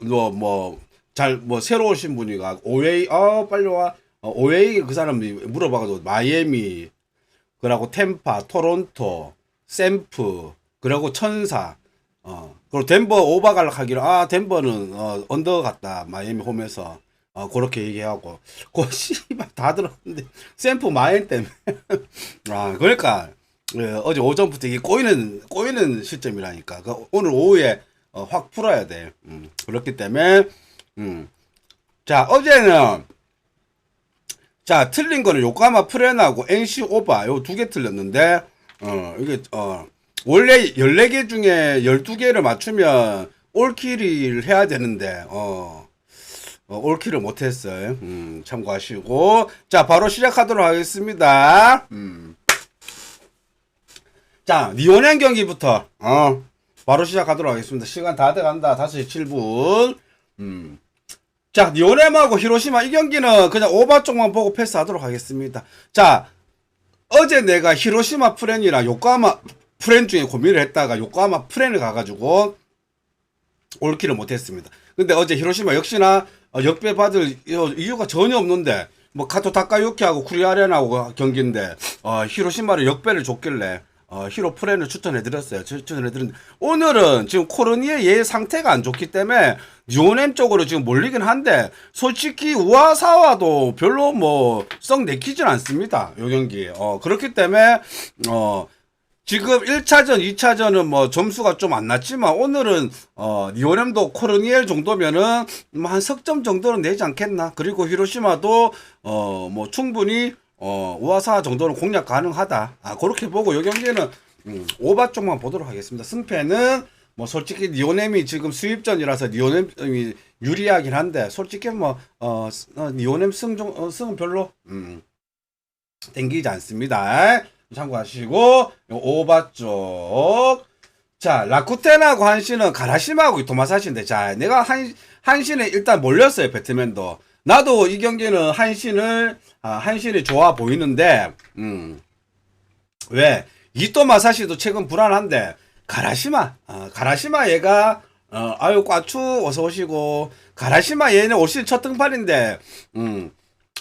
뭐잘 뭐 새로 오신 분이 가 오웨이 어 빨리 와. 어, 오웨이 그 사람이 물어봐가지고 마이애미 그리고 템파 토론토 샘프 그리고 천사. 어 그리고 덴버 오바갈 하기로 아 덴버는 어 언더 같다 마이애미 홈에서. 어 그렇게 얘기하고. 그 씨발 다 들었는데 샘프 마인 때문에. 아 그러니까 예, 어제 오전부터 이게 꼬이는 꼬이는 시점이라니까. 그 오늘 오후에 어, 확 풀어야 돼 음, 그렇기 때문에 음. 자 어제는 자 틀린 거는 요카마 프렌하고 NC 오바 요 두 개 틀렸는데 어 이게 어 원래 14개 중에 12개를 맞추면 올킬을 해야 되는데 어, 어 올킬을 못 했어요. 음, 참고하시고 자, 바로 시작하도록 하겠습니다. 음. 자, 니온행 경기부터 어 바로 시작하도록 하겠습니다. 시간 다 돼간다. 5시 7분. 음. 자, 니오넴하고 히로시마 이 경기는 그냥 오바 쪽만 보고 패스하도록 하겠습니다. 자, 어제 내가 히로시마 프렌이랑 요코하마 프렌 중에 고민을 했다가 요코하마 프렌을 가가지고 올킬을 못했습니다. 근데 어제 히로시마 역시나 어, 역배 받을 이유- 이유가 전혀 없는데 뭐 카토 타카유키하고 쿠리아렌하고 경기인데 어, 히로시마를 역배를 줬길래 어, 히로 프렌을 추천해드렸어요. 추- 추천해드렸는데 오늘은 지금 코르니의 얘 상태가 안 좋기 때문에 니오넴 쪽으로 지금 몰리긴 한데 솔직히 우아사와도 별로 뭐 썩 내키진 않습니다. 요 경기. 어, 그렇기 때문에 어, 지금 1차전, 2차전은 뭐 점수가 좀 안 났지만 오늘은 어 니오넴도 코르니엘 정도면은 뭐 한 석점 정도는 내지 않겠나. 그리고 히로시마도 어 뭐 충분히 어 우아사 정도는 공략 가능하다. 아 그렇게 보고 요 경기는 음, 오바 쪽만 보도록 하겠습니다. 승패는 뭐 솔직히 니오넴이 지금 수입전이라서 니오넴이 유리하긴 한데 솔직히 뭐어 어, 니오넴 승종 어, 승은 별로 음 땡기지 않습니다. 참고하시고 요 오바 쪽. 자 라쿠텐하고 한신은 가라시마하고 도마사시인데 자 내가 한 한신에 일단 몰렸어요 배트맨도 나도 이 경기는 한신을 아, 한신이 좋아 보이는데 음 왜 이토 마사시도 최근 불안한데 가라시마 아, 가라시마 얘가 어, 아유 꽈추 어서 오시고 가라시마 얘는 올 시즌 첫 등판인데 음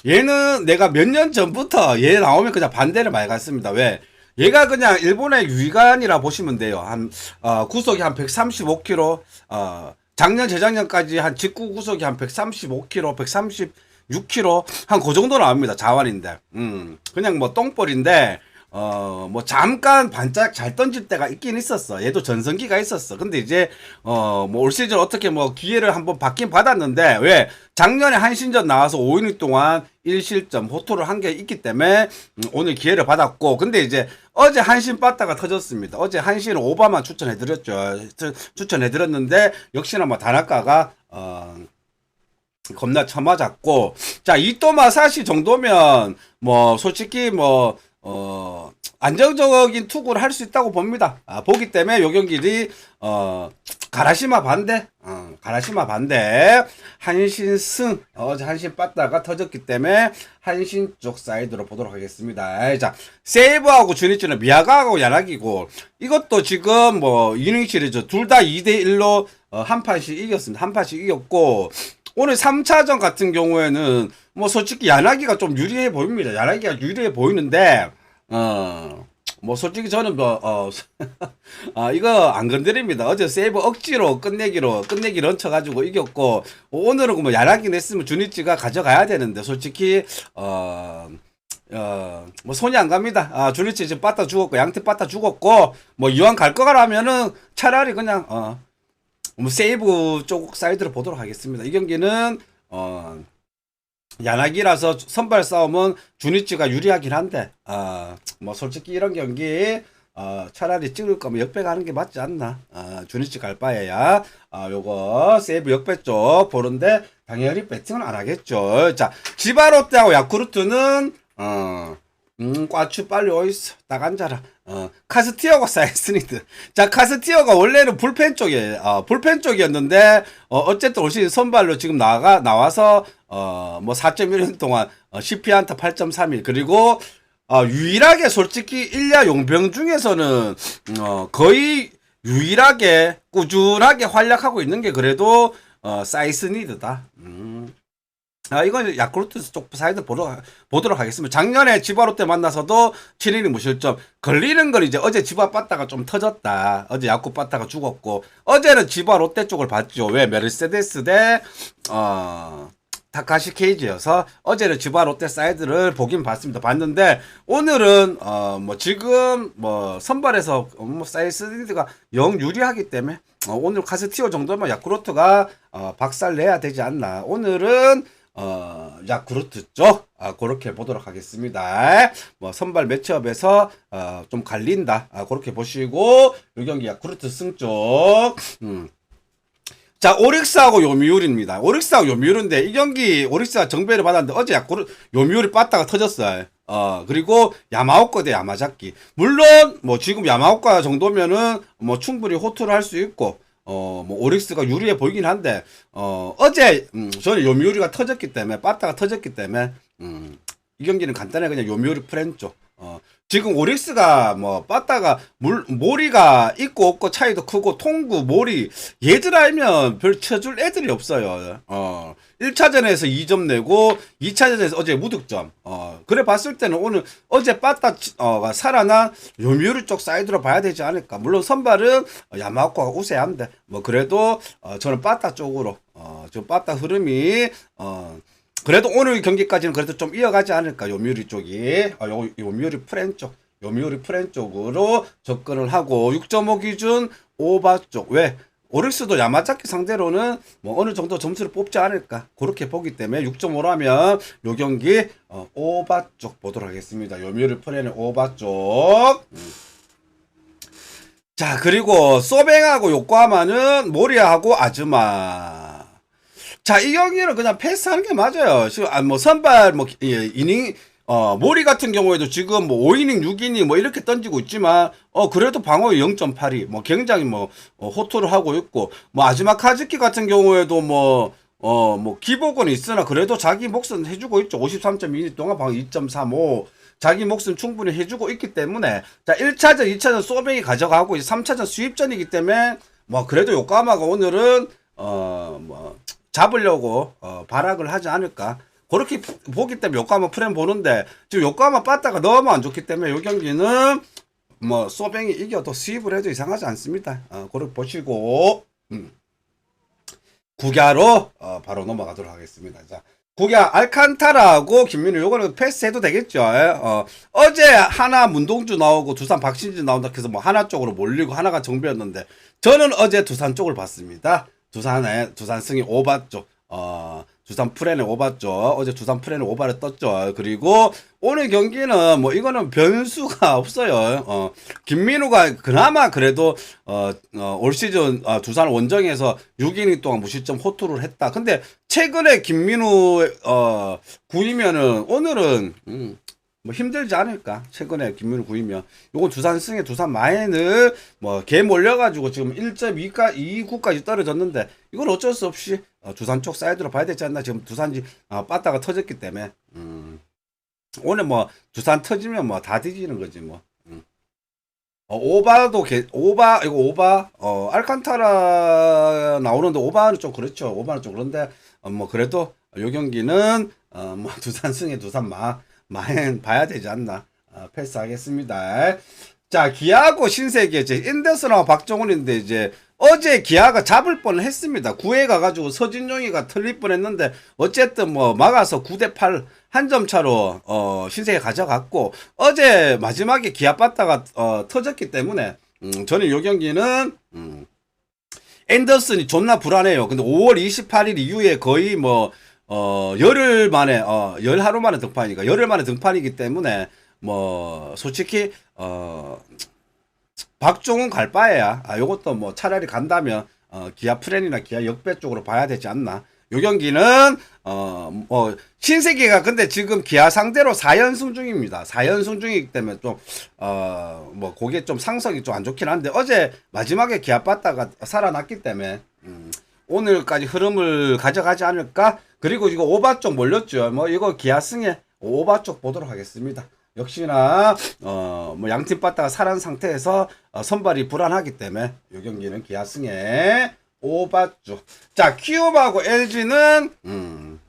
얘는 내가 몇 년 전부터 얘 나오면 그냥 반대를 많이 갔습니다. 왜? 얘가 그냥 일본의 유이간이라 보시면 돼요. 한, 어, 구속이 한 135km, 어, 작년, 재작년까지 한 직구 구속이 한 135km, 136km, 한 그 정도 나옵니다. 자완인데. 음, 그냥 뭐 똥볼인데, 어, 뭐, 잠깐 반짝 잘 던질 때가 있긴 있었어. 얘도 전성기가 있었어. 근데 이제, 어, 뭐, 올 시즌 어떻게 뭐, 기회를 한번 받긴 받았는데, 왜? 작년에 한 신전 나와서 5이닝 동안 1실점, 호토를 한 게 있기 때문에, 음, 오늘 기회를 받았고, 근데 이제, 어제 한신 빠따가 터졌습니다. 어제 한신은 오바만 추천해 드렸죠. 추- 추천해 드렸는데, 역시나 뭐, 다나카가, 어, 겁나 처맞았고 자 이토마 사시 정도면 뭐 솔직히 뭐 어, 안정적인 투구를 할 수 있다고 봅니다. 아, 보기 때문에 요 경기들이 어, 가라시마 반대, 어, 가라시마 반대, 한신 승, 어제 한신 빠따가 터졌기 때문에 한신 쪽 사이드로 보도록 하겠습니다. 자, 세이브하고 주니치는 미야가하고 야나기고 이것도 지금 뭐 이닝 시리즈 둘 다 2대 1로 어, 한 판씩 이겼습니다. 한 판씩 이겼고 오늘 3차전 같은 경우에는 뭐 솔직히 야나기가 좀 유리해 보입니다. 야나기가 유리해 보이는데 어. 뭐 솔직히 저는 뭐 어, 아 이거 안 건드립니다. 어제 세이브 억지로 끝내기로 끝내기 런쳐 가지고 이겼고 오늘은 뭐 야나기 냈으면 주니치가 가져가야 되는데 솔직히 어 어, 뭐 손이 안 갑니다. 아, 주니치 지금 빠따 죽었고 양태 빠따 죽었고 뭐 이왕 갈 거라면은 차라리 그냥 어, 뭐 세이브 쪽 사이드로 보도록 하겠습니다. 이 경기는 어 야나기라서 선발 싸움은 주니치가 유리하긴 한데 아뭐 솔직히 이런 경기 어 차라리 찍을 거면 역배 가는 게 맞지 않나 아 주니치 갈 바에야 아 요거 세이브 역배 쪽 보는데 당연히 배팅은 안 하겠죠 자 지바롯데하고 야쿠르트는 어 음, 꽈추 빨리. 딱 앉아라. 어, 카스티어가 사이스니드. 자, 카스티어가 원래는 불펜 쪽에, 어, 불펜 쪽이었는데, 어, 어쨌든 올 시즌 선발로 지금 나가, 나와서, 어, 뭐 4.1년 동안, 어, CP안타 8.31. 그리고, 어, 유일하게 솔직히 일야 용병 중에서는, 어, 거의 유일하게 꾸준하게 활약하고 있는 게 그래도, 어, 사이스니드다. 음. 아, 이건 야쿠르트 쪽 사이드 보러, 보도록 하겠습니다. 작년에 지바로 때 만나서도 7이닝 무실점. 걸리는 건 이제 어제 지바 빠따가 좀 터졌다. 어제 야쿠 빠따가 죽었고, 어제는 지바 롯데 쪽을 봤죠. 왜? 메르세데스 대, 어, 타카시 케이지여서 어제는 지바 롯데 사이드를 보긴 봤습니다. 봤는데 오늘은 어 뭐 지금 뭐 선발에서 뭐 사이스리드가 영 유리하기 때문에 어, 오늘 카스티오 정도면 야쿠르트가 어, 박살 내야 되지 않나. 오늘은 어, 야쿠르트 쪽, 아, 그렇게 보도록 하겠습니다. 뭐, 선발 매치업에서, 어, 좀 갈린다. 아, 그렇게 보시고, 이 경기 야쿠르트 승 쪽, 음. 자, 오릭스하고 요미울입니다. 오릭스하고 요미울인데, 이 경기 오릭스가 정배를 받았는데, 어제 야쿠르, 요미울이 빠따가 터졌어요. 어, 그리고 야마오카 대 야마자키. 물론, 뭐, 지금 야마오카 정도면은, 뭐, 충분히 호투를 할 수 있고, 어, 뭐, 오릭스가 유리해 보이긴 한데, 어, 어제, 음, 저는 요미우리가 터졌기 때문에, 빠따가 터졌기 때문에, 음, 이 경기는 간단하게 그냥 요미우리 프렌조. 어, 지금 오릭스가 뭐, 빠따가 물, 모리가 있고 없고 차이도 크고, 통구, 모리, 얘들 알면 별 쳐줄 애들이 없어요. 어, 1차전에서 2점 내고, 2차전에서 어제 무득점. 어, 그래 봤을 때는 오늘, 어제 빠따, 어, 살아난 요미우리 쪽 사이드로 봐야 되지 않을까. 물론 선발은 야마오카가 우세한데, 뭐, 그래도, 어, 저는 빠따 쪽으로, 어, 좀 빠따 흐름이, 어, 그래도 오늘 경기까지는 그래도 좀 이어가지 않을까? 요미우리 쪽이. 아, 요, 요미우리 프렌 쪽. 요미우리 프렌 쪽으로 접근을 하고 6.5 기준 오바 쪽 왜? 오릭스도 야마자키 상대로는 뭐 어느 정도 점수를 뽑지 않을까? 그렇게 보기 때문에 6.5라면 요 경기 어, 오바 쪽 보도록 하겠습니다. 요미우리 프렌의 오바 쪽. 음. 자, 그리고 소뱅하고 요코하마는 모리아하고 아즈마. 자, 이 경기는 그냥 패스하는 게 맞아요. 지금 아, 뭐 선발 뭐 예, 이닝 어, 모리 같은 경우에도 지금 뭐 5이닝, 6이닝 뭐 이렇게 던지고 있지만 어 그래도 방어율 0.82. 뭐 굉장히 뭐 어, 호투를 하고 있고 뭐 아즈마 카즈키 같은 경우에도 뭐 어, 뭐, 기복은 있으나, 그래도 자기 몫은 해주고 있죠. 53.2 동안 방어 2.35. 자기 몫은 충분히 해주고 있기 때문에, 자, 1차전, 2차전 소백이 가져가고, 이제 3차전 수입전이기 때문에, 뭐, 그래도 요까마가 오늘은, 어, 뭐, 잡으려고, 어, 발악을 하지 않을까. 그렇게 보- 보기 때문에 요까마 프레임 보는데, 지금 요까마 빠따가 너무 안 좋기 때문에, 요 경기는, 뭐, 소뱅이 이겨도 수입을 해도 이상하지 않습니다. 어, 그렇게 보시고, 음. 국야로 어, 바로 넘어가도록 하겠습니다. 자, 국야 알칸타라하고 김민우 요거는 패스해도 되겠죠. 예? 어, 어제 하나 문동주 나오고 두산 박신진 나온다 해서 뭐 하나 쪽으로 몰리고 하나가 정비였는데 저는 어제 두산 쪽을 봤습니다. 두산의 두산 승이 오바 쪽. 어, 두산 프렌의 오바 쪽. 어제 두산 프렌의 오바를 떴죠. 그리고 오늘 경기는 뭐 이거는 변수가 없어요. 어, 김민우가 그나마 그래도 어, 어, 올 시즌 어, 두산 원정에서 6이닝 동안 무실점 호투를 했다. 근데 최근에 김민우 어, 구이면은 오늘은 음, 뭐 힘들지 않을까? 최근에 김민우 구이면 요건 두산 승에 두산 마인을 뭐개 몰려가지고 지금 1.2가 2구까지 떨어졌는데 이건 어쩔 수 없이 어, 두산 쪽 사이드로 봐야 되지 않나? 지금 두산지 어, 빠따가 터졌기 때문에 음. 오늘 뭐 두산 터지면 뭐 다 뒤지는 거지 뭐. 음. 어, 오바도 개, 오바 이거 오바 어 알칸타라 나오는데 오바는 좀 그렇죠. 오바는 좀 그런데 어, 뭐 그래도 요 경기는 어, 뭐 두산 승에 두산 마 마엔 봐야 되지 않나. 어, 패스하겠습니다. 자 기아하고 신세계 이제 인더스랑 박정훈인데 이제 어제 기아가 잡을 뻔을 했습니다. 9회 가가지고 서진용이가 틀릴 뻔 했는데 어쨌든 뭐 막아서 9대 8 한 점 차로 어 신세계 가져갔고 어제 마지막에 기아 빠따가 어 터졌기 때문에 음, 저는 요 경기는 음, 앤더슨이 존나 불안해요. 근데 5월 28일 이후에 거의 뭐, 어, 열흘 만에, 어, 열 하루 만에 등판이니까, 열흘 만에 등판이기 때문에, 뭐, 솔직히, 어, 박종훈 갈 바에야, 아, 요것도 뭐 차라리 간다면, 어, 기아 프렌이나 기아 역배 쪽으로 봐야 되지 않나. 요 경기는, 어, 뭐, 신세계가 근데 지금 기아 상대로 4연승 중입니다. 4연승 중이기 때문에 좀, 어, 뭐, 그게 좀 상성이 좀 안 좋긴 한데, 어제 마지막에 기아 빠따가 살아났기 때문에, 음, 오늘까지 흐름을 가져가지 않을까? 그리고 이거 오바 쪽 몰렸죠. 뭐, 이거 기아 승에 오바 쪽 보도록 하겠습니다. 역시나, 어, 뭐, 양팀 빠따가 살아난 상태에서 어, 선발이 불안하기 때문에, 이 경기는 기아 승에 오바 쪽. 자, 키움하고 LG는 음.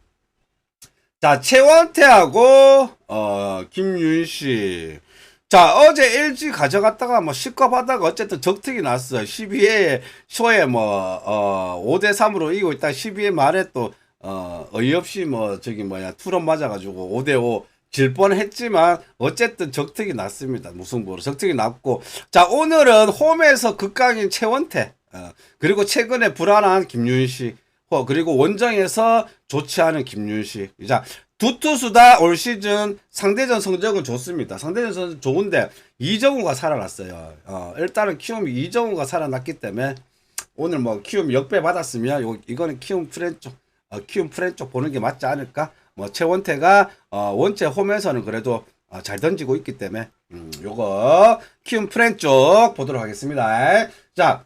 자, 최원태하고 어, 김윤씨. 자, 어제 LG 가져갔다가 뭐 시겁하다가 어쨌든 적특이 났어. 12회 초에 뭐, 어, 5대3으로 이기고 있다. 12회 말에 또, 어, 어이없이 뭐, 저기 뭐야, 투런 맞아가지고 5대5 질 뻔했지만, 어쨌든 적특이 났습니다. 무승부로. 적특이 났고. 자, 오늘은 홈에서 극강인 최원태. 어, 그리고 최근에 불안한 김윤식. 어, 그리고 원정에서 좋지 않은 김윤식. 자, 두 투수 다 올 시즌 상대전 성적은 좋습니다. 상대전 성적 좋은데 이정우가 살아났어요. 어, 일단은 키움이 이정우가 살아났기 때문에 오늘 뭐 키움 역배 받았으면 요, 이거는 키움 프렌 쪽, 어, 키움 프렌 쪽 보는 게 맞지 않을까? 뭐 최원태가 어, 원체 홈에서는 그래도 어, 잘 던지고 있기 때문에 음, 요거 키움 프렌 쪽 보도록 하겠습니다. 자.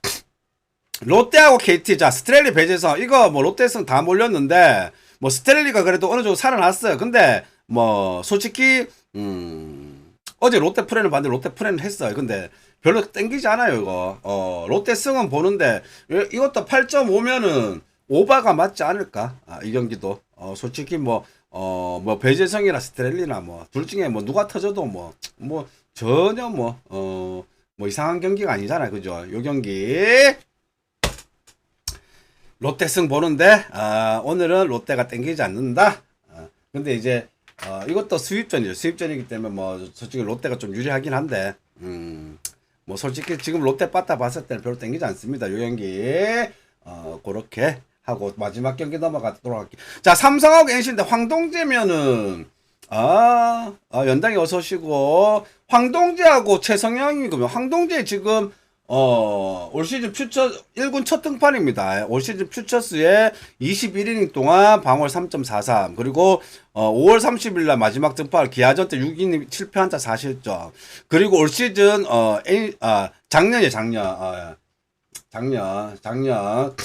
롯데하고 KT 자 스트렐리 배제성 이거 뭐 롯데성 다 몰렸는데 뭐 스트렐리가 그래도 어느 정도 살아났어요. 근데 뭐 솔직히 음 어제 롯데 프렌을 봤는데 롯데 프렌을 했어요. 근데 별로 땡기지 않아요 이거. 어 롯데 승은 보는데 이- 이것도 8.5면은 오바가 맞지 않을까? 아, 이 경기도 어 솔직히 뭐 어, 뭐, 배재성이나 스트렐리나 뭐, 둘 중에 뭐, 누가 터져도 뭐, 뭐, 전혀 뭐, 어, 뭐, 이상한 경기가 아니잖아요. 그죠? 요 경기. 롯데 승 보는데 아, 오늘은 롯데가 땡기지 않는다. 아, 근데 이제 어, 이것도 수입전이죠. 수입전이기 때문에 뭐 솔직히 롯데가 좀 유리하긴 한데 음, 뭐 솔직히 지금 롯데 빠따 봤을 때는 별로 땡기지 않습니다. 요 경기 어, 그렇게 하고 마지막 경기 넘어가도록 할게요. 자 삼성하고 NC인데 황동재면은 아, 아 연당이 어서 오시고 황동재하고 최성영이 그러면 황동재 지금 어, 올 시즌 퓨처 1군 첫 등판입니다. 올 시즌 퓨처스에 21이닝 동안 방월 3.43 그리고 어, 5월 30일 날 마지막 등판 기아전 때 6이닝 7패 한타 4실점. 그리고 올 시즌 어, A, 아, 작년에 작년. 어, 작년 작년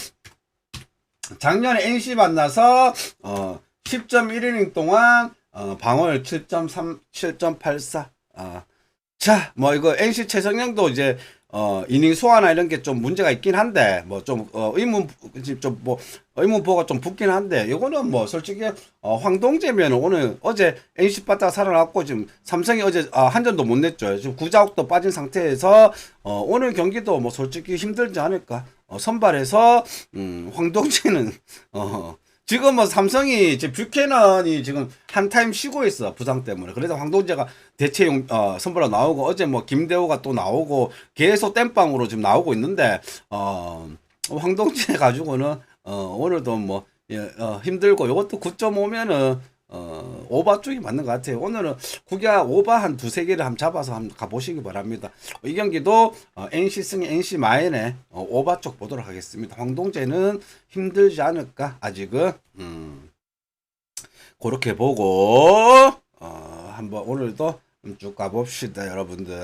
작년에 NC 만나서 어 10.1이닝 동안 어 방어율 7.3 7.84. 아. 자, 뭐 이거 NC 최성영도 이제 어 이닝 소화나 이런 게 좀 문제가 있긴 한데 뭐좀 어 의문 좀뭐 의문보가 좀 붙긴 한데 이거는 뭐 솔직히 어 황동재면 오늘 어제 NC 빠따 살아났고 지금 삼성이 어제 아, 한 점도 못 냈죠. 지금 구자욱도 빠진 상태에서 어 오늘 경기도 뭐 솔직히 힘들지 않을까. 어 선발에서 음 황동재는 어 지금 뭐 삼성이 이제 뷰캐넌이 지금 한 타임 쉬고 있어 부상 때문에. 그래서 황동재가 대체용 어 선발로 나오고 어제 뭐 김대호가 또 나오고 계속 땜빵으로 지금 나오고 있는데 어 황동재 가지고는 어 오늘도 뭐 예, 어, 힘들고 이것도 9.5면은 어 오바 쪽이 맞는 것 같아요. 오늘은 구기아 오바 한 두세 개를 한번 잡아서 한번 가보시기 바랍니다. 이 경기도 어, NC 승 NC 마인의 어, 오바 쪽 보도록 하겠습니다. 황동재는 힘들지 않을까 아직은 음, 그렇게 보고 어, 한번 오늘도 쭉 가봅시다 여러분들.